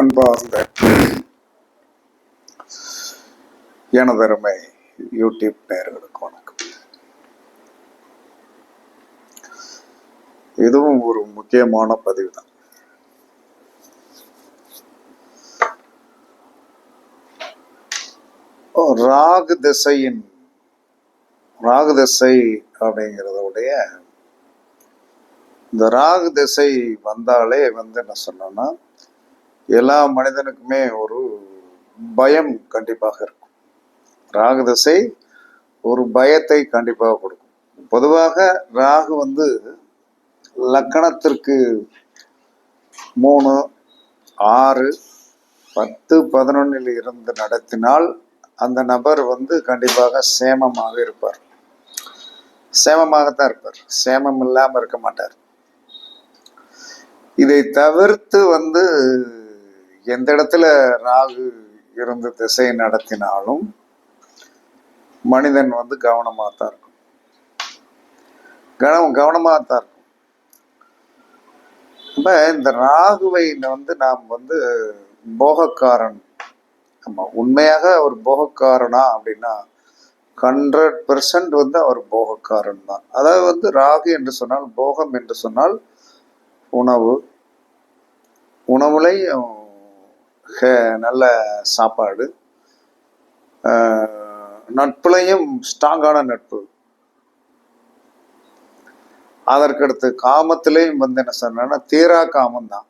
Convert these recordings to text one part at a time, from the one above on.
அன்பார்ந்த எனதருமை யூடியூப் நேர்களுக்கு வணக்கம். இதுவும் ஒரு முக்கியமான பதிவு தான் ராகு திசையின் ராகு திசை அப்படிங்கிறதோடைய இந்த ராகு திசை வந்தாலே வந்து என்ன சொன்னோன்னா எல்லா மனிதனுக்குமே ஒரு பயம் கண்டிப்பாக இருக்கும். ராகு தசை ஒரு பயத்தை கண்டிப்பாக கொடுக்கும். பொதுவாக ராகு வந்து லக்கணத்திற்கு மூணு ஆறு பத்து பதினொன்னில் இருந்து நடத்தினால் அந்த நபர் வந்து கண்டிப்பாக சேமமாக இருப்பார். சேமமாகத்தான் இருப்பார். சேமம் இல்லாமல் இருக்க மாட்டார். இதை தவிர்த்து வந்து எந்த இடத்துல ராகு இருந்து திசை நடத்தினாலும் மனிதன் வந்து கவனமாக தான் இருக்கும். கவனம் கவனமாக தான் இருக்கும். அப்ப இந்த ராகுவை வந்து நாம் வந்து போகக்காரன். ஆமா உண்மையாக அவர் போகக்காரனா அப்படின்னா ஹண்ட்ரட் பெர்சன்ட் வந்து அவர் போகக்காரன் தான். அதாவது வந்து ராகு என்று சொன்னால் போகம் என்று சொன்னால் உணவு. உணவுலையும் நல்ல சாப்பாடு. ஆஹ், நட்புலையும் ஸ்ட்ராங்கான நட்பு. அதற்கடுத்து காமத்திலையும் வந்து என்ன சொன்னா தீரா காமம்தான்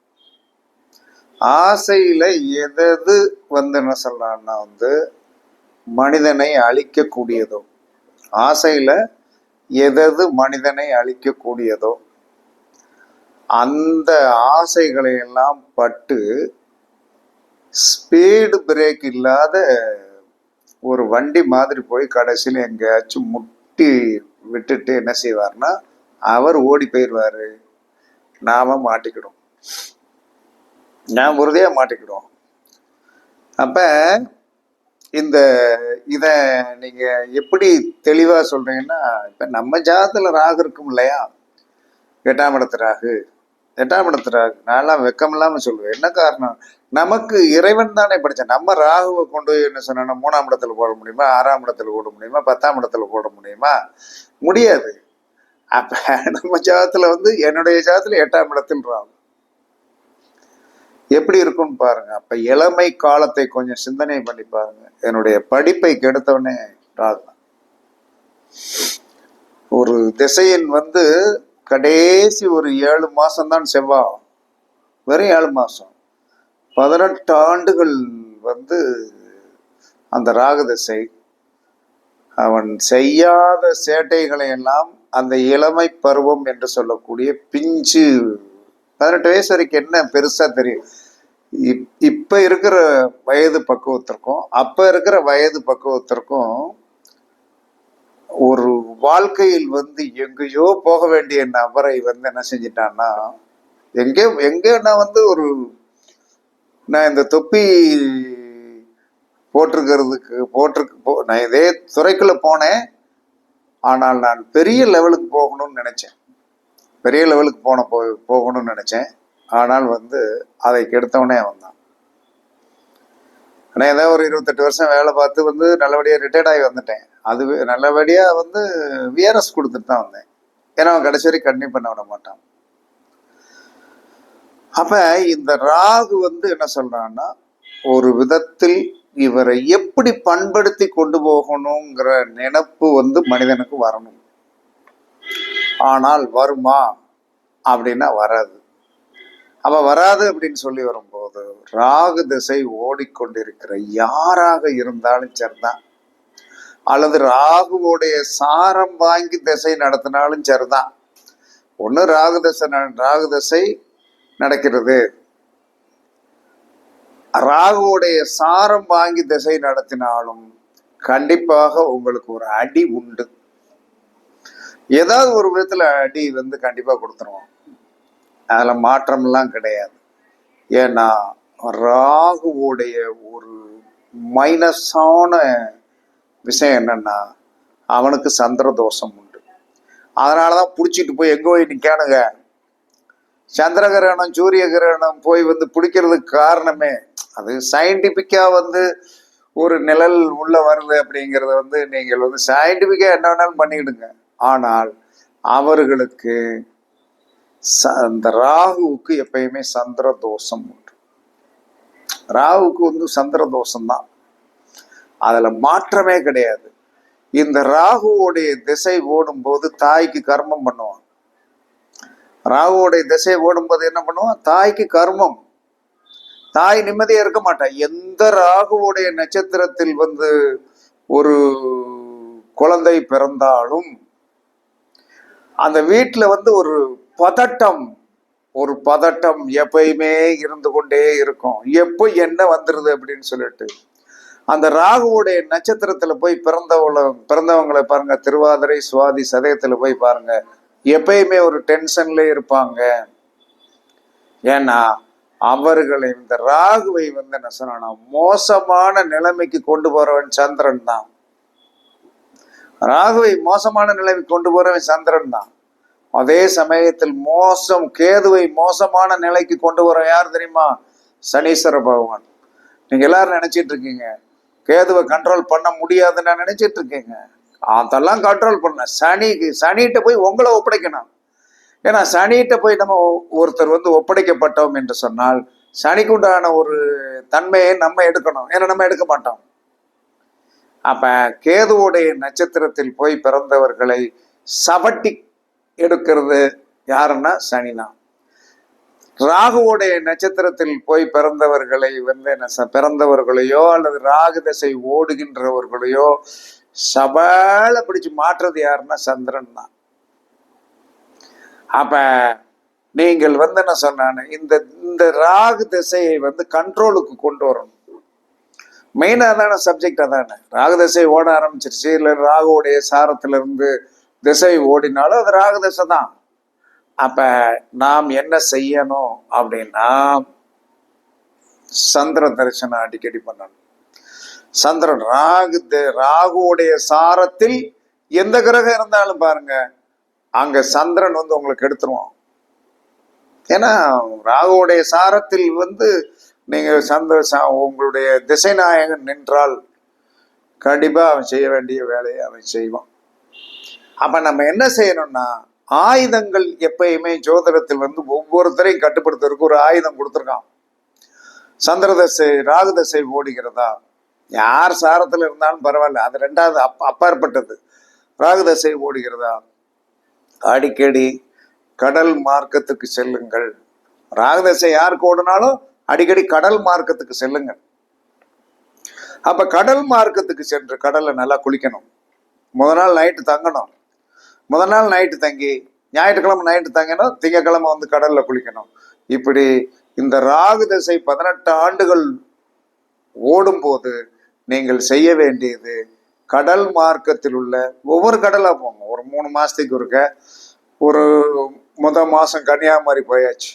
ஆசையில எதது வந்து என்ன சொல்றான்னா வந்து மனிதனை அழிக்கக்கூடியதோ ஆசையில எதது மனிதனை அழிக்கக்கூடியதோ அந்த ஆசைகளை எல்லாம் பட்டு ஸ்பீடு பிரேக் இல்லாத ஒரு வண்டி மாதிரி போய் கடைசியில் எங்கேயாச்சும் முட்டி விட்டுட்டு என்ன செய்வார்னா அவர் ஓடி போயிடுவார். நாம மாட்டிக்கிடும் நான் உறுதியாக மாட்டிக்கிடுவோம். அப்ப இந்த இத நீங்க எப்படி தெளிவா சொல்றீங்கன்னா இப்ப நம்ம ஜாதத்தில் ராகு இருக்கும் இல்லையா? எட்டாம் இடத்து ராகு. எட்டாம் இடத்து ராகு. நான்லாம் வெக்கம் இல்லாமல் சொல்லுவேன். என்ன காரணம்? நமக்கு இறைவன் தானே படிச்சேன் நம்ம ராகுவை கொண்டு போய் என்ன சொன்னா மூணாம் இடத்துல போட முடியுமா ஆறாம் இடத்துல போட முடியுமா பத்தாம் இடத்துல போட முடியுமா? முடியாது. அப்ப நம்ம ஜாதத்துல வந்து என்னுடைய ஜாதத்துல எட்டாம் இடத்தில் ராகு. எப்படி இருக்கும்னு பாருங்க. அப்ப இளமை காலத்தை கொஞ்சம் சிந்தனை பண்ணி பாருங்க. என்னுடைய படிப்பை கெடுத்தவனே ராகு. ஒரு திசையன் வந்து கடைசி ஒரு ஏழு மாசம்தான் செவ்வாய். வெறும் ஏழு மாசம். பதினெட்டு ஆண்டுகள் வந்து அந்த ராகதசை. அவன் செய்யாத சேட்டைகளை எல்லாம் அந்த இளமை பருவம் என்று சொல்லக்கூடிய பிஞ்சு. பதினெட்டு வயசு வரைக்கும் என்ன பெருசா தெரியும். இப்- இப்போ இருக்கிற வயது பக்குவத்திற்கும் அப்போ இருக்கிற வயது பக்குவத்திற்கும் ஒரு வாழ்க்கையில் வந்து எங்கேயோ போக வேண்டிய நபரை வந்து என்ன செஞ்சிட்டான்னா எங்கே எங்கே நான் வந்து ஒரு நான் இந்த தொப்பி போட்டிருக்கிறதுக்கு போட்டிருக்கு போ நான் இதே துறைக்குள்ளே போனேன். ஆனால் நான் பெரிய லெவலுக்கு போகணும்னு நினச்சேன். பெரிய லெவலுக்கு போன போ போகணும்னு நினச்சேன். ஆனால் வந்து அதை கெடுத்தவனே அவன் தான். ஆனால் ஏதோ ஒரு இருபத்தெட்டு வருஷம் வேலை பார்த்து வந்து நல்லபடியாக ரிட்டையர்ட் ஆகி வந்துட்டேன். அது நல்லபடியாக வந்து விஆர்எஸ் கொடுத்துட்டு தான் வந்தேன். ஏன்னா அவன் கடைசி வரைக்கும் கண்டினியூ பண்ண விட மாட்டான். அப்ப இந்த ராகு வந்து என்ன சொல்றான்னா ஒரு விதத்தில் இவரை எப்படி பண்படுத்தி கொண்டு போகணுங்கிற நினைப்பு வந்து மனிதனுக்கு வரணும். ஆனால் வருமா அப்படின்னா வராது. அப்ப வராது அப்படின்னு சொல்லி வரும்போது ராகு திசை ஓடிக்கொண்டிருக்கிற யாராக இருந்தாலும் சரிதான். அல்லது ராகுவோடைய சாரம் வாங்கி திசை நடத்தினாலும் சரிதான். ஒன்று ராகு திசை ராகு திசை நடக்கிறது. ராகுவுடைய சாரம் வாங்கி திசை நடத்தினாலும் கண்டிப்பாக உங்களுக்கு ஒரு அடி உண்டு. ஏதாவது ஒரு விதத்துல அடி வந்து கண்டிப்பா கொடுத்துருவோம். அதுல மாற்றம்லாம் கிடையாது. ஏன்னா ராகுவோடைய ஒரு மைனஸான விஷயம் என்னன்னா அவனுக்கு சந்திர தோஷம் உண்டு. அதனாலதான் புடிச்சிட்டு போய் எங்க போய் நிக்கானுங்க? சந்திர கிரகணம் சூரிய கிரகணம் போய் வந்து பிடிக்கிறதுக்கு காரணமே அது சயின்டிபிக்கா வந்து ஒரு நிழல் உள்ள வருது அப்படிங்கிறத வந்து நீங்கள் வந்து சயின்டிபிக்கா என்ன வேணாலும் பண்ணிக்கிடுங்க ஆனால் அவர்களுக்கு ச- அந்த ராகுவுக்கு எப்பயுமே சந்திர தோஷம் உண்டு. ராகுவுக்கு வந்து சந்திர தோஷம் தான் அதுல மாற்றமே கிடையாது. இந்த ராகுவோடைய திசை ஓடும்போது தாய்க்கு கர்மம் பண்ணுவாங்க. ராகுவோடைய திசை ஓடும்போது என்ன பண்ணுவோம்? தாய்க்கு கர்மம். தாய் நிம்மதியா இருக்க மாட்டா. எந்த ராகுவோடைய நட்சத்திரத்தில் வந்து ஒரு குழந்தை பிறந்தாலும் அந்த வீட்டுல வந்து ஒரு பதட்டம் ஒரு பதட்டம் எப்பயுமே இருந்து கொண்டே இருக்கும். எப்போ என்ன வந்துருது அப்படின்னு சொல்லிட்டு. அந்த ராகுவுடைய நட்சத்திரத்துல போய் பிறந்தவங்கள பிறந்தவங்களை பாருங்க. திருவாதிரை சுவாதி சதயத்துல போய் பாருங்க. எப்பயுமே ஒரு டென்ஷன்ல இருப்பாங்க. ஏன்னா அவர்களை இந்த ராகுவை வந்து என்ன சொன்னா மோசமான நிலைமைக்கு கொண்டு போறவன் சந்திரன் தான். ராகுவை மோசமான நிலைமைக்கு கொண்டு போறவன் சந்திரன் தான். அதே சமயத்தில் மோசம் கேதுவை மோசமான நிலைக்கு கொண்டு வர யார் தெரியுமா? சனீஸ்வர பகவான். நீங்க எல்லாரும் நினைச்சிட்டு இருக்கீங்க. கேதுவை கண்ட்ரோல் பண்ண முடியாதுன்னு நினைச்சிட்டு இருக்கீங்க. அதெல்லாம் கண்ட்ரோல் பண்ண. சனிக்கு சனிகிட்ட போய் உங்களை ஒப்படைக்கணும். ஏன்னா சனிகிட்ட போய் நம்ம ஒருத்தர் வந்து ஒப்படைக்கப்பட்டோம் என்று சொன்னால் சனிக்கு உண்டான ஒரு தன்மையை நம்ம எடுக்கணும். ஏன்னா நம்ம எடுக்க மாட்டோம். அப்ப கேதுவுடைய நட்சத்திரத்தில் போய் பிறந்தவர்களை சவட்டி எடுக்கிறது யாருன்னா சனிதான் ராகுவுடைய நட்சத்திரத்தில் போய் பிறந்தவர்களை வந்து என்ன பிறந்தவர்களையோ அல்லது ராகு தசை ஓடுகின்றவர்களையோ சபால பிடிச்சு மாற்றுறது யாருன்னா சந்திரன் தான் அப்ப நீங்கள் வந்து என்ன சொன்னானு இந்த இந்த ராகு திசையை வந்து கண்ட்ரோலுக்கு கொண்டு வரணும். மெயினாக தானே சப்ஜெக்ட் அதானே ராகு திசை ஓட ஆரம்பிச்சிருச்சு இல்லை ராகுவுடைய சாரத்துல இருந்து திசை ஓடினாலும் அது ராகு திசை தான். அப்ப நாம் என்ன செய்யணும் அப்படின்னா சந்திர தரிசனம் அடிக்கடி பண்ணணும். சந்திரன் ராகு ராகுவுடைய சாரத்தில் எந்த கிரகம் இருந்தாலும் பாருங்க அங்க சந்திரன் வந்து உங்களுக்கு எடுத்துருவான். ஏன்னா ராகுவுடைய சாரத்தில் வந்து நீங்க சந்திர சா- உங்களுடைய திசைநாயகன் நின்றால் கண்டிப்பா அவன் செய்ய வேண்டிய வேலையை அவன் செய்வான். அப்ப நம்ம என்ன செய்யணும்னா ஆயுதங்கள் எப்பயுமே ஜோதிடத்தில் வந்து ஒவ்வொருத்தரையும் கட்டுப்படுத்துறதுக்கு ஒரு ஆயுதம் கொடுத்துருக்கான். சந்திர தசை ராகு தசை ஓடுகிறதா? யார் சாரத்தில் இருந்தாலும் பரவாயில்ல. அது ரெண்டாவது அப் அப்பாற்பட்டது. ராகுதசை ஓடுகிறதா? அடிக்கடி கடல் மார்க்கத்துக்கு செல்லுங்கள். ராகுதசை யாருக்கு ஓடினாலும் அடிக்கடி கடல் மார்க்கத்துக்கு செல்லுங்கள். அப்ப கடல் மார்க்கத்துக்கு சென்று கடல்ல நல்லா குளிக்கணும். முத நாள் நைட்டு தங்கணும். முத நாள் நைட்டு தங்கி ஞாயிற்றுக்கிழமை நைட்டு தங்கினோம் திங்கக்கிழமை வந்து கடல்ல குளிக்கணும். இப்படி இந்த ராகு திசை பதினெட்டு ஆண்டுகள் ஓடும்போது நீங்கள் செய்ய வேண்டியது கடல் மார்க்கத்தில் உள்ள ஒவ்வொரு கடலாக போங்க. ஒரு மூணு மாதத்துக்கு ஒருக்க ஒரு முத மாதம் கன்னியாகுமரி போயாச்சு.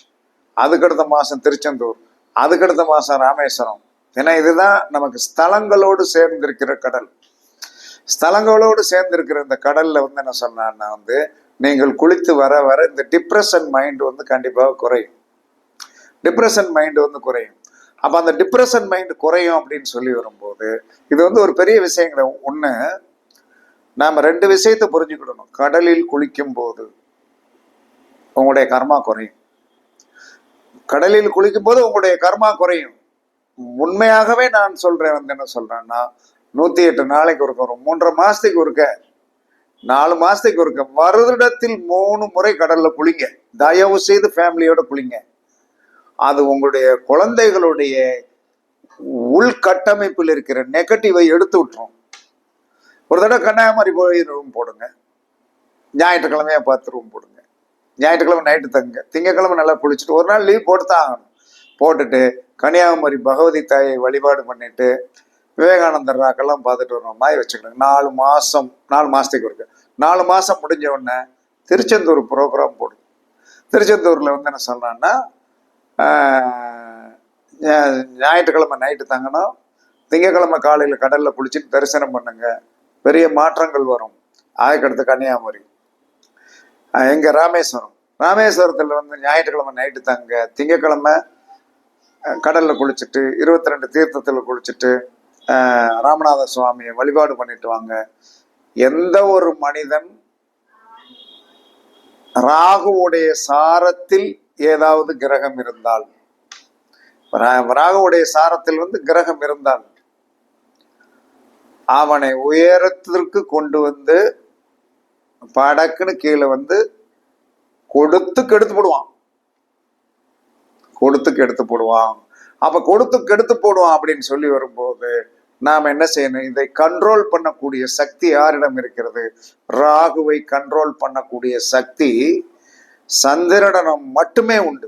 அதுக்கடுத்த மாதம் திருச்செந்தூர். அதுக்கடுத்த மாதம் ராமேஸ்வரம். ஏன்னா இதுதான் நமக்கு ஸ்தலங்களோடு சேர்ந்திருக்கிற கடல். ஸ்தலங்களோடு சேர்ந்திருக்கிற இந்த கடலில் வந்து என்ன சொன்னான்னா வந்து நீங்கள் குளித்து வர வர இந்த டிப்ரெஷன் மைண்ட் வந்து கண்டிப்பாக குறையும். டிப்ரெஷன் மைண்ட் வந்து குறையும். அப்போ அந்த டிப்ரெஷன் மைண்ட் குறையும் அப்படின்னு சொல்லி வரும்போது இது வந்து ஒரு பெரிய விஷயங்கள. ஒன்று நாம் ரெண்டு விஷயத்தை புரிஞ்சுக்கிடணும். கடலில் குளிக்கும் போது உங்களுடைய கர்மா குறையும். கடலில் குளிக்கும் போது உங்களுடைய கர்மா குறையும். உண்மையாகவே நான் சொல்கிறேன் வந்து என்ன சொல்கிறேன்னா நூற்றி எட்டு நாளைக்கு ஒருக்க ஒரு மூன்றரை மாதத்துக்கு ஒருக்க நாலு மாதத்துக்கு ஒருக்க வருடத்தில் மூணு முறை கடலில் குளிங்க. தயவு செய்து ஃபேமிலியோட குளிங்க. அது உங்களுடைய குழந்தைகளுடைய உள்கட்டமைப்பில் இருக்கிற நெகட்டிவை எடுத்து விட்டுரும். ஒரு தடவை கன்னியாகுமரி போய் ரூம் போடுங்க. ஞாயிற்றுக்கிழமையா பார்த்து ரூம் போடுங்க. ஞாயிற்றுக்கிழமை நைட்டு தங்குங்க திங்கக்கிழமை நல்லா குளிச்சுட்டு ஒரு நாள் லீவ் போட்டு தான் ஆகணும். போட்டுட்டு கன்னியாகுமரி பகவதி தாயை வழிபாடு பண்ணிட்டு விவேகானந்தர் ராக்கெல்லாம் பார்த்துட்டு வர மாதிரி வச்சுக்கணும். நாலு மாசம் நாலு மாசத்துக்கு இருக்கு நாலு மாசம் முடிஞ்ச உடனே திருச்செந்தூர் ப்ரோக்ராம் போடும் திருச்செந்தூர்ல வந்து என்ன சொல்றான்னா ஞாயிற்றுக்கிழமை நைட்டு தங்கணும். திங்கக்கிழமை காலையில் கடலில் குளிச்சுட்டு தரிசனம் பண்ணுங்க. பெரிய மாற்றங்கள் வரும். அதுக்கடுத்து கன்னியாகுமரி. எங்கே ராமேஸ்வரம். ராமேஸ்வரத்தில் வந்து ஞாயிற்றுக்கிழமை நைட்டு தங்க. திங்கக்கிழமை கடலில் குளிச்சுட்டு இருபத்தி ரெண்டு தீர்த்தத்தில் குளிச்சுட்டு ராமநாத சுவாமியை வழிபாடு பண்ணிட்டு வாங்க. எந்த ஒரு மனிதன் ராகுவுடைய சாரத்தில் ஏதாவது கிரகம் இருந்தால். ரா- ராகுவுடைய சாரத்தில் வந்து கிரகம் இருந்தால். அவனை உயரத்திற்கு கொண்டு வந்து படக்குன்னு கீழே வந்து கொடுத்து கெடுத்து போடுவான். கொடுத்து கெடுத்து போடுவான். அப்ப கொடுத்து கெடுத்து போடுவான் அப்படின்னு சொல்லி வரும்போது நாம் என்ன செய்யணும்? இதை கண்ட்ரோல் பண்ணக்கூடிய சக்தி யாரிடம் இருக்கிறது? ராகுவை கண்ட்ரோல் பண்ணக்கூடிய சக்தி சந்திரனிடம் மட்டுமே உண்டு.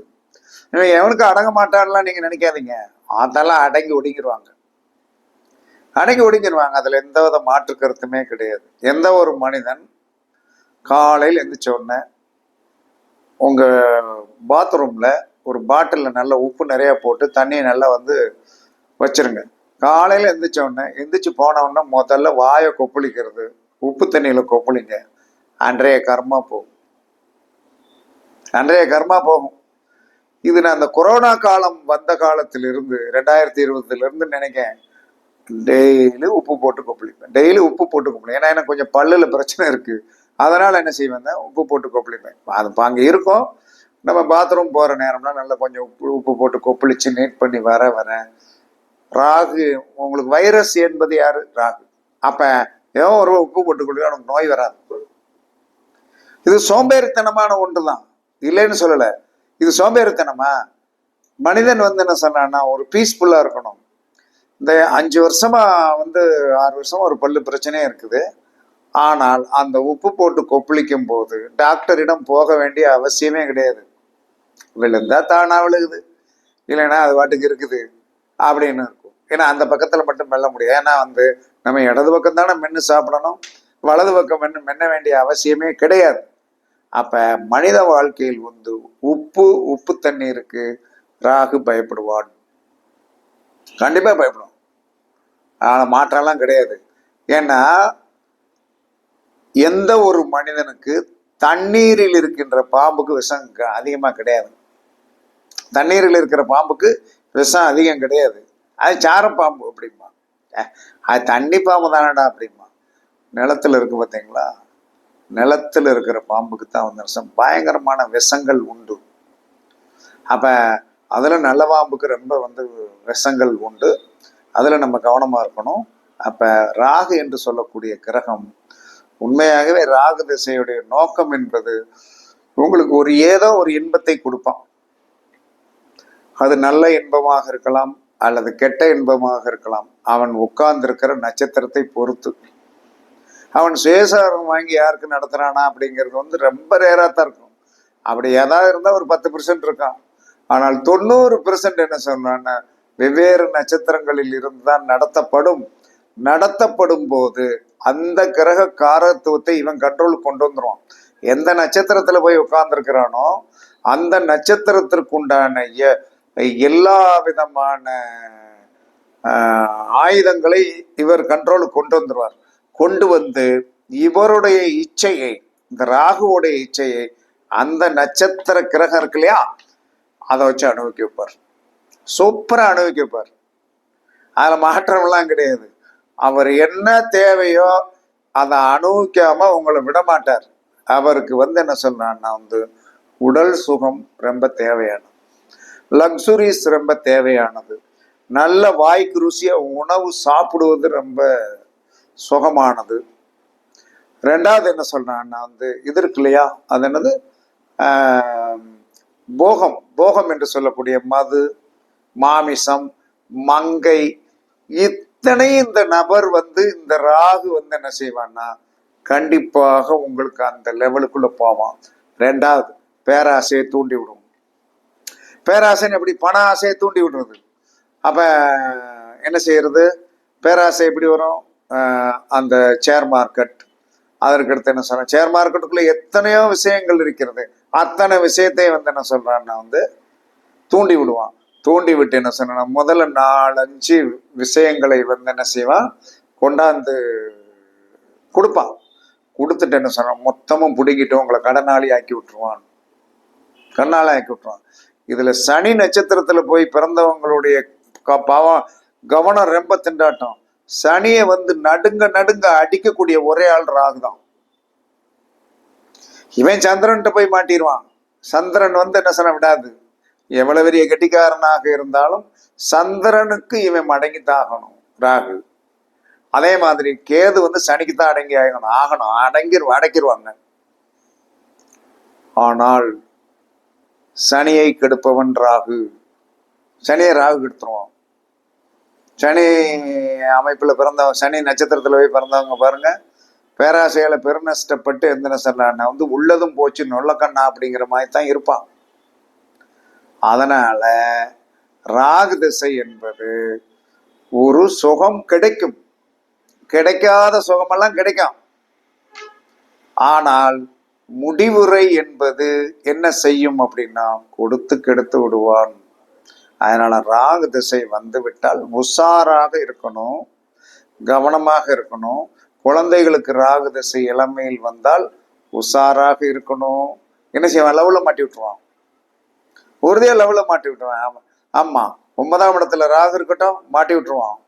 இவன் எவனுக்கு அடங்க மாட்டான்லாம் நீங்க நினைக்காதீங்க. அதெல்லாம் அடங்கி ஒடுங்கிடுவாங்க அடங்கி ஒடுங்கிடுவாங்க அதுல எந்த வித மாற்று கருத்துமே கிடையாது. எந்த ஒரு மனிதன் காலையில் எந்திரிச்ச உடனே உங்க பாத்ரூம்ல ஒரு பாட்டிலில் நல்ல உப்பு நிறைய போட்டு தண்ணியை நல்லா வந்து வச்சிருங்க. காலையில் எந்திரிச்ச உடனே எந்திரிச்சு போன உடனே முதல்ல வாயை கொப்பளிக்கிறது உப்பு தண்ணியில கொப்பளிங்க. அன்றைய கர்மா போகும். அன்றைய கர்மா போகும். இது நான் அந்த கொரோனா காலம் வந்த காலத்திலிருந்து ரெண்டாயிரத்தி இருபதுல இருந்து டெய்லி உப்பு போட்டு கொப்பளிப்பேன். டெய்லி உப்பு போட்டு கொப்பளிப்பேன். ஏன்னா எனக்கு கொஞ்சம் பல்லுல பிரச்சனை இருக்கு. அதனால என்ன செய்வேன் உப்பு போட்டு கொப்பளிப்பேன். அது அங்கே இருக்கும். நம்ம பாத்ரூம் போற நேரம்னா நல்லா கொஞ்சம் உப்பு உப்பு போட்டு கொப்பளிச்சு நீட் பண்ணி வர வர. ராகு உங்களுக்கு வைரஸ் என்பது யாரு? ராகு. அப்ப ஏதோ ஒரு உப்பு போட்டு கொடுக்க உனக்கு நோய் வராது. இது சோம்பேறித்தனமான ஒன்று தான் இல்லைன்னு சொல்லலை. இது சோம்பேறித்தனமா? மனிதன் வந்து என்ன சொன்னான்னா ஒரு பீஸ்ஃபுல்லாக இருக்கணும். இந்த அஞ்சு வருஷமா வந்து ஆறு வருஷமா ஒரு பல்லு பிரச்சனையே இருக்குது. ஆனால் அந்த உப்பு போட்டு கொப்பளிக்கும் போது டாக்டரிடம் போக வேண்டிய அவசியமே கிடையாது. விழுந்தா தானா விழுகுது. இல்லைன்னா அது பாட்டுக்கு இருக்குது. அப்படின்னு இருக்கும். ஏன்னா அந்த பக்கத்தில் மட்டும் மெல்ல முடியாது. ஏன்னா வந்து நம்ம இடது பக்கம் தானே மென்று சாப்பிடணும். வலது பக்கம் மென்று மென்ன வேண்டிய அவசியமே கிடையாது. அப்ப மனித வாழ்க்கையில் வந்து உப்பு உப்பு தண்ணீருக்கு ராகு பயப்படுவான். கண்டிப்பா பயப்படும். ஆனால் மாற்றம்லாம் கிடையாது. ஏன்னா எந்த ஒரு மனிதனுக்கு தண்ணீரில் இருக்கின்ற பாம்புக்கு விஷம் அதிகமாக அதிகமா கிடையாது. தண்ணீரில் இருக்கிற பாம்புக்கு விஷம் அதிகம் கிடையாது. அது சாரப்பாம்பு அப்படிமா அது தண்ணி பாம்பு தானடா அப்படிமா நிலத்துல இருக்கு பார்த்தீங்களா நிலத்துல இருக்கிற பாம்புக்கு தான் வந்து விஷம் பயங்கரமான விஷங்கள் உண்டு. அப்ப அதுல நல்ல பாம்புக்கு ரொம்ப வந்து விஷங்கள் உண்டு. அதுல நம்ம கவனமா இருக்கணும். அப்ப ராகு என்று சொல்லக்கூடிய கிரகம் உண்மையாகவே ராகு திசையுடைய நோக்கம் என்பது உங்களுக்கு ஒரு ஏதோ ஒரு இன்பத்தை கொடுப்பான். அது நல்ல இன்பமாக இருக்கலாம் அல்லது கெட்ட இன்பமாக இருக்கலாம். அவன் உட்கார்ந்திருக்கிற நட்சத்திரத்தை பொறுத்து. அவன் சுயசாரம் வாங்கி யாருக்கு நடத்துறானா அப்படிங்கிறது வந்து ரொம்ப ரேரா தான் இருக்கும். அப்படி ஏதாவது இருந்தா ஒரு பத்து பர்சன்ட் இருக்கான். ஆனால் தொண்ணூறு பெர்சன்ட் என்ன சொன்னான்னா வெவ்வேறு நட்சத்திரங்களில் இருந்துதான் நடத்தப்படும். நடத்தப்படும் போது அந்த கிரக காரத்துவத்தை இவன் கண்ட்ரோலுக்கு கொண்டு வந்துருவான். எந்த நட்சத்திரத்துல போய் உட்கார்ந்துருக்கிறானோ அந்த நட்சத்திரத்திற்குண்டான எ- எல்லா விதமான ஆஹ், ஆயுதங்களை இவர் கண்ட்ரோலுக்கு கொண்டு வந்துடுவார் கொண்டு வந்து இவருடைய இச்சையை இந்த ராகுவோடைய இச்சையை அந்த நட்சத்திர கிரகம் இருக்கு இல்லையா? அதை வச்சு அனுபவிக்க வைப்பார். சூப்பராக அனுபவிக்க வைப்பார். அதில் மாற்றம்லாம் கிடையாது. அவர் என்ன தேவையோ அதை அனுபவிக்காம உங்களை விட மாட்டார். அவருக்கு வந்து என்ன சொல்றான்னா வந்து உடல் சுகம் ரொம்ப தேவையானது. லக்ஸுரிஸ் ரொம்ப தேவையானது. நல்ல வாய்க்கு ருசியாக உணவு சாப்பிடுவது ரொம்ப சுகமானது. ரெண்டாவது என்ன சொல்றான்னா வந்து இது இருக்கு இல்லையா? அது என்னது? போகம். போகம் என்று சொல்லக்கூடிய மது மாமிசம் மங்கை இத்தனை இந்த நபர் வந்து இந்த ராகு வந்து என்ன செய்வான்னா கண்டிப்பாக உங்களுக்கு அந்த லெவலுக்குள்ள போவான். ரெண்டாவது பேராசையை தூண்டி விடும். பேராசைன்னு எப்படி? பண ஆசையை தூண்டி விடுறது. அப்ப என்ன செய்யறது? பேராசை எப்படி வரும்? அந்த ஷேர் மார்க்கெட் அதற்கடுத்து என்ன சொல்றேன் ஷேர் மார்க்கெட்டுக்குள்ள எத்தனையோ விஷயங்கள் இருக்கிறது. அத்தனை விஷயத்தையும் வந்து என்ன சொல்றான்னா வந்து தூண்டி விடுவான். தூண்டி விட்டு என்ன சொன்னா முதல்ல நாலஞ்சு விஷயங்களை வந்து என்ன செய்வான் கொண்டாந்து கொடுப்பான். கொடுத்துட்டு என்ன சொன்னான் மொத்தமும் பிடுங்கிட்டு உங்களை கடனாளி ஆக்கி விட்டுருவான். கண்ணால ஆக்கி விட்டுருவான். இதுல சனி நட்சத்திரத்துல போய் பிறந்தவங்களுடைய பாவம் கவனம் ரொம்ப திண்டாட்டம். சனியை வந்து நடுங்க நடுங்க அடிக்கக்கூடிய ஒரே ஆள் ராகு தான் இவன் சந்திரன்ட்ட போய் மாட்டிடுவான். சந்திரன் வந்து என்ன சொல்ல விடாது. எவ்வளவு பெரிய கெட்டிக்காரனாக இருந்தாலும் சந்திரனுக்கு இவன் மடங்கி ஆகணும் ராகு. அதே மாதிரி கேது வந்து சனிக்கு தான் அடங்கி ஆகணும் ஆகணும் அடங்கிரு அடக்கிடுவாங்க ஆனால் சனியை கெடுப்பவன் ராகு. சனியை ராகு கெடுத்துருவான். சனி அமைப்பில் பிறந்தவங்க சனி நட்சத்திரத்தில் போய் பிறந்தவங்க பாருங்கள் பேராசையால பெருநஷ்டப்பட்டு எந்த நஷ்டம் வந்து உள்ளதும் போச்சு நொல்லக்கண்ணா அப்படிங்கிற மாதிரி தான் இருப்பான். அதனால் ராகு திசை என்பது ஒரு சுகம் கிடைக்கும். கிடைக்காத சுகமெல்லாம் கிடைக்கும். ஆனால் முடிவுரை என்பது என்ன செய்யும் அப்படின்னா கொடுத்து கெடுத்து விடுவான். அதனால் ராகு திசை வந்து விட்டால் உஷாராக இருக்கணும் கவனமாக இருக்கணும். குழந்தைகளுக்கு ராகு திசை இளமையில் வந்தால் உஷாராக இருக்கணும். என்ன செய்வான்? லெவலில் மாட்டி விட்டுருவான். உறுதியாக லெவலில் மாட்டி விட்டுருவான். ஆமாம் ஆமாம் ஒன்பதாம் இடத்துல ராகு இருக்கட்டும் மாட்டி விட்டுருவான்.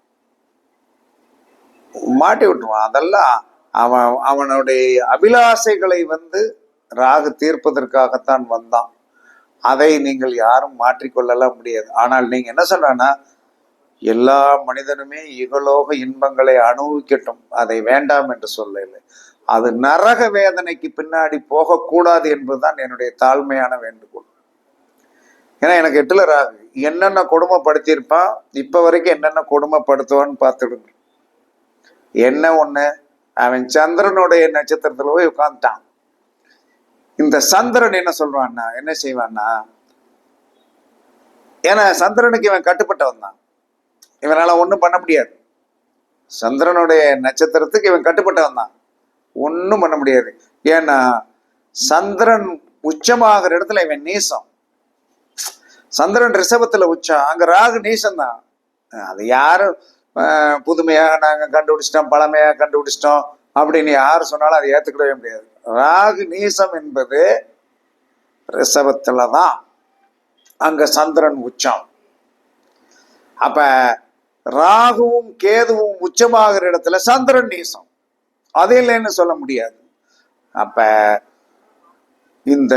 மாட்டி விட்டுருவான். அதெல்லாம் அவன் அவனுடைய அபிலாசைகளை வந்து ராகு தீர்ப்பதற்காகத்தான் வந்தான். அதை நீங்கள் யாரும் மாற்றிக்கொள்ளலாம் முடியாது. ஆனால் நீங்க என்ன சொல்றேன்னா எல்லா மனிதனுமே இகலோக இன்பங்களை அனுபவிக்கட்டும் அதை வேண்டாம் என்று சொல்லலை. அது நரக வேதனைக்கு பின்னாடி போகக்கூடாது என்பதுதான் என்னுடைய தாழ்மையான வேண்டுகோள். ஏன்னா எனக்கு எட்டுல ராகு. என்னென்ன கொடுமைப்படுத்தியிருப்பான் இப்ப வரைக்கும் என்னென்ன கொடுமைப்படுத்துவான்னு பார்த்துடுங்க. என்ன ஒண்ணு? அவன் சந்திரனுடைய நட்சத்திரத்துல போய் உட்காந்துட்டான் இந்த சந்திரன் என்ன சொல்றான்னா என்ன செய்வான்னா ஏன்னா சந்திரனுக்கு இவன் கட்டுப்பட்டவன் தான். இவனால ஒன்றும் பண்ண முடியாது. சந்திரனுடைய நட்சத்திரத்துக்கு இவன் கட்டுப்பட்டவன் தான். ஒண்ணும் பண்ண முடியாது. ஏன்னா சந்திரன் உச்சமாகிற இடத்துல இவன் நீசம். சந்திரன் ரிஷபத்துல உச்சம். அங்க ராகு நீசம் தான். அது யாரும் ஆஹ், புதுமையாக நாங்க கண்டுபிடிச்சிட்டோம் பழமையாக கண்டுபிடிச்சிட்டோம் அப்படின்னு யார் சொன்னாலும் அதை ஏத்துக்கிடவே முடியாது. ராகு நீசம் என்பது ரிஷபத்தில் தான் அங்க சந்திரன் உச்சம். அப்ப ராகுவும் கேதுவும் உச்சமாகிற இடத்துல சந்திரன் நீசம். அது இல்லைன்னு சொல்ல முடியாது. அப்ப இந்த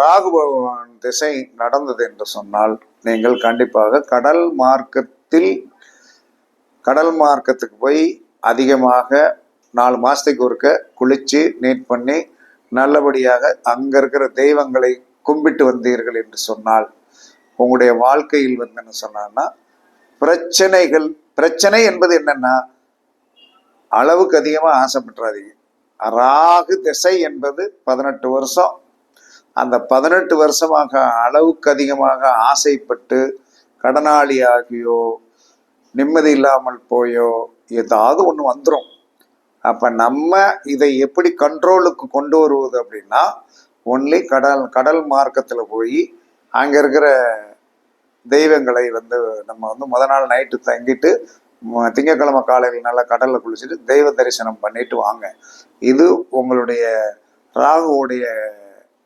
ராகு பகவான் திசை நடந்தது என்று சொன்னால் நீங்கள் கண்டிப்பாக கடல் மார்க்கத்தில் கடல் மார்க்கத்துக்கு போய் அதிகமாக நாலு மாசத்துக்கு ஒருக்க குளிச்சு நீட் பண்ணி நல்லபடியாக அங்க இருக்கிற தெய்வங்களை கும்பிட்டு வந்தீர்கள் என்று சொன்னால் உங்களுடைய வாழ்க்கையில் வந்து என்ன சொன்னான்னா பிரச்சனைகள் பிரச்சனை என்பது என்னன்னா அளவுக்கு அதிகமாக ஆசைப்பட்டுறாதீங்க. ராகு திசை என்பது பதினெட்டு வருஷம். அந்த பதினெட்டு வருஷமாக அளவுக்கு அதிகமாக ஆசைப்பட்டு கடனாளியாகியோ நிம்மதி இல்லாமல் போயோ ஏதாவது ஒன்று வந்துடும் அப்போ நம்ம இதை எப்படி கண்ட்ரோலுக்கு கொண்டு வருவது அப்படின்னா ஒன்லி கடல் கடல் மார்க்கத்தில் போய் அங்கே இருக்கிற தெய்வங்களை வந்து நம்ம வந்து முத நாள் நைட்டு தங்கிட்டு திங்கக்கிழமை காலையில் நல்லா கடலில் குளிச்சுட்டு தெய்வ தரிசனம் பண்ணிட்டு வாங்க. இது உங்களுடைய ராகுவுடைய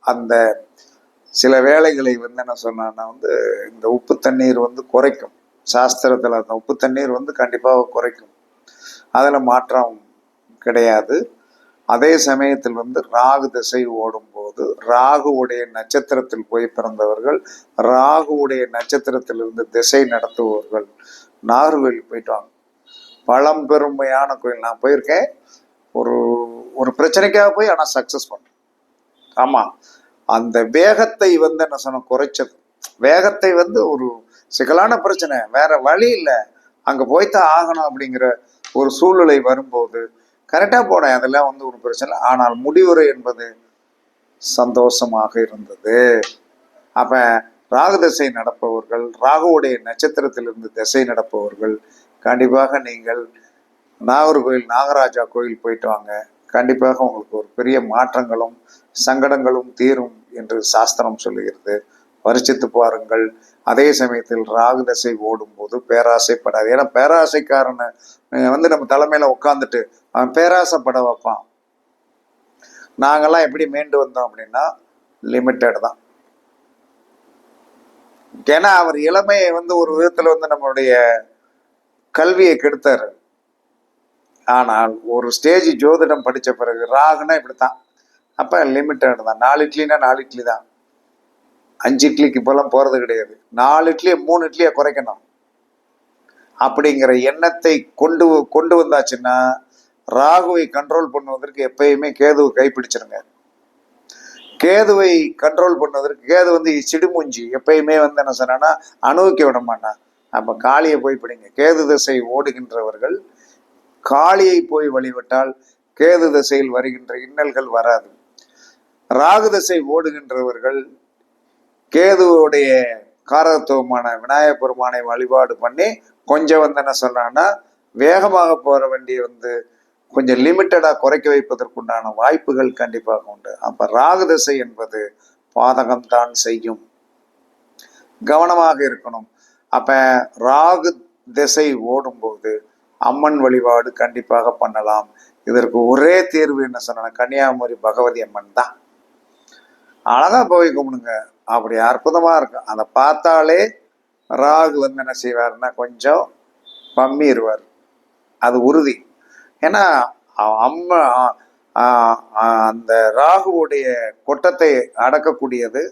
அந்த சில வேலைகளை வந்து என்ன சொன்னான்னா வந்து இந்த உப்பு தண்ணீர் வந்து குறைக்கும். சாஸ்திரத்தில் அந்த உப்பு தண்ணீர் வந்து கண்டிப்பாக குறைக்கும். அதில் மாற்றம் கிடையாது. அதே சமயத்தில் வந்து ராகு திசை ஓடும்போது ராகுவுடைய நட்சத்திரத்தில் போய் பிறந்தவர்கள் ராகுவுடைய நட்சத்திரத்திலிருந்து திசை நடத்துபவர்கள் நாகர்கோவில் போயிட்டாங்க. பழம்பெருமையான கோயில். நான் போயிருக்கேன். ஒரு ஒரு பிரச்சனைக்காக போய் ஆனால் சக்ஸஸ் பண்ணேன். ஆமாம் அந்த வேகத்தை வந்து என்ன சொன்ன குறைச்சது. வேகத்தை வந்து ஒரு சிக்கலான பிரச்சனை. வேற வழி இல்லை. அங்கே போய்த்தான் ஆகணும் அப்படிங்கிற ஒரு சூழ்நிலை வரும்போது கரெக்டாக போனேன். அதெல்லாம் வந்து ஒரு பிரச்சனை இல்லை. ஆனால் முடிவுரை என்பது சந்தோஷமாக இருந்தது. அப்ப ராகு திசை நடப்பவர்கள் ராகுவுடைய நட்சத்திரத்திலிருந்து திசை நடப்பவர்கள் கண்டிப்பாக நீங்கள் நாகர்கோயில் நாகராஜா கோயில் போயிட்டு வாங்க. கண்டிப்பாக உங்களுக்கு ஒரு பெரிய மாற்றங்களும் சங்கடங்களும் தீரும் என்று சாஸ்திரம் சொல்லுகிறது. பரிசித்து பாருங்கள். அதே சமயத்தில் ராகு தசை ஓடும்போது பேராசைப்படாது. ஏன்னா பேராசைக்காரனை வந்து நம்ம தலைமையில உட்காந்துட்டு அவன் பேராசைப்பட வைப்பான். நாங்கெல்லாம் எப்படி மீண்டு வந்தோம் அப்படின்னா லிமிட்டட் தான். ஏன்னா அவர் இளமையை வந்து ஒரு விதத்தில் வந்து நம்மளுடைய கல்வியை கெடுத்தாரு. ஆனால் ஒரு ஸ்டேஜ் ஜோதிடம் படித்த பிறகு ராகுனா இப்படித்தான். அப்போ லிமிட்டட் தான். நாலு இட்லினா நாலு இட்லி தான். அஞ்சு இட்லிக்கு இப்போல்லாம் போகிறது கிடையாது. நாலு இட்லியை மூணு இட்லியை குறைக்கணும். அப்படிங்கிற எண்ணத்தை கொண்டு கொண்டு வந்தாச்சுன்னா ராகுவை கண்ட்ரோல் பண்ணுவதற்கு எப்பயுமே கேதுவை கைப்பிடிச்சிருங்க. கேதுவை கண்ட்ரோல் பண்ணுவதற்கு கேது வந்து சிடுமூஞ்சி எப்பயுமே வந்து என்ன சொன்னா அனுபவிக்க விட மாட்டான் அப்ப காளியை போய் பிடிங்க. கேது திசை ஓடுகின்றவர்கள் காளியை போய் வழிபட்டால் கேது திசையில் வருகின்ற இன்னல்கள் வராது. ராகு திசை ஓடுகின்றவர்கள் கேதுவுடைய காரத்துவமான விநாயகப் பெருமானை வழிபாடு பண்ணி கொஞ்சம் வந்து என்ன சொல்றான்னா வேகமாக போற வண்டியை வந்து கொஞ்சம் லிமிட்டடாக குறைக்க வைப்பதற்குண்டான வாய்ப்புகள் கண்டிப்பாக உண்டு. அப்போ ராகு திசை என்பது பாதகம்தான் செய்யும். கவனமாக இருக்கணும். அப்போ ராகு திசை ஓடும்போது அம்மன் வழிபாடு கண்டிப்பாக பண்ணலாம். இதற்கு ஒரே தீர்வு என்ன சொன்னா கன்னியாகுமரி பகவதி அம்மன் தான். அழகா போய் கும்பிடுங்க. அப்படி அற்புதமா இருக்கும் அதை பார்த்தாலே ராகு வந்து என்ன செய்வார்னா கொஞ்சம் பம்மிடுவார் அது உறுதி. ஏன்னா அம்மா அந்த ராகுவுடைய கொட்டத்தை அடக்கக்கூடியது.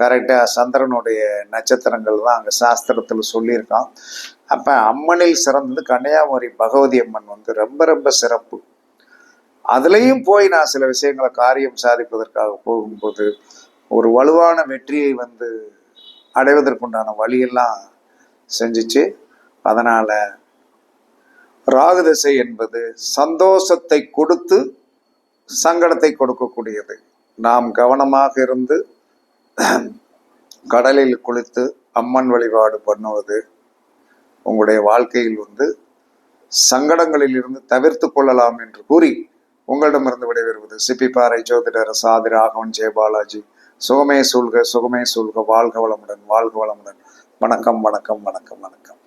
கரெக்டாக சந்திரனுடைய நட்சத்திரங்கள் தான் அங்கே சாஸ்திரத்தில் சொல்லியிருக்கான். அப்போ அம்மனில் சிறந்தது கன்னியாகுமரி பகவதி அம்மன் வந்து ரொம்ப ரொம்ப சிறப்பு. அதுலேயும் போய் நான் சில விஷயங்களை காரியம் சாதிப்பதற்காக போகும்போது ஒரு வலுவான வெற்றியை வந்து அடைவதற்குண்டான வழியெல்லாம் செஞ்சுச்சு. அதனால் ராகு திசை என்பது சந்தோஷத்தை கொடுத்து சங்கடத்தை கொடுக்கக்கூடியது. நாம் கவனமாக இருந்து கடலில் குளித்து அம்மன் வழிபாடு பண்ணுவது உங்களுடைய வாழ்க்கையில் வந்து சங்கடங்களில் இருந்து தவிர்த்து கொள்ளலாம் என்று கூறி உங்களிடமிருந்து விடைபெறுவது சிப்பிப்பாறை ஜோதிடர் சாதி ராகவன் ஜெயபாலாஜி சுகமே சூழ்க சுகமே சூழ்க. வாழ்க வளமுடன் வாழ்க வளமுடன். வணக்கம் வணக்கம் வணக்கம் வணக்கம்.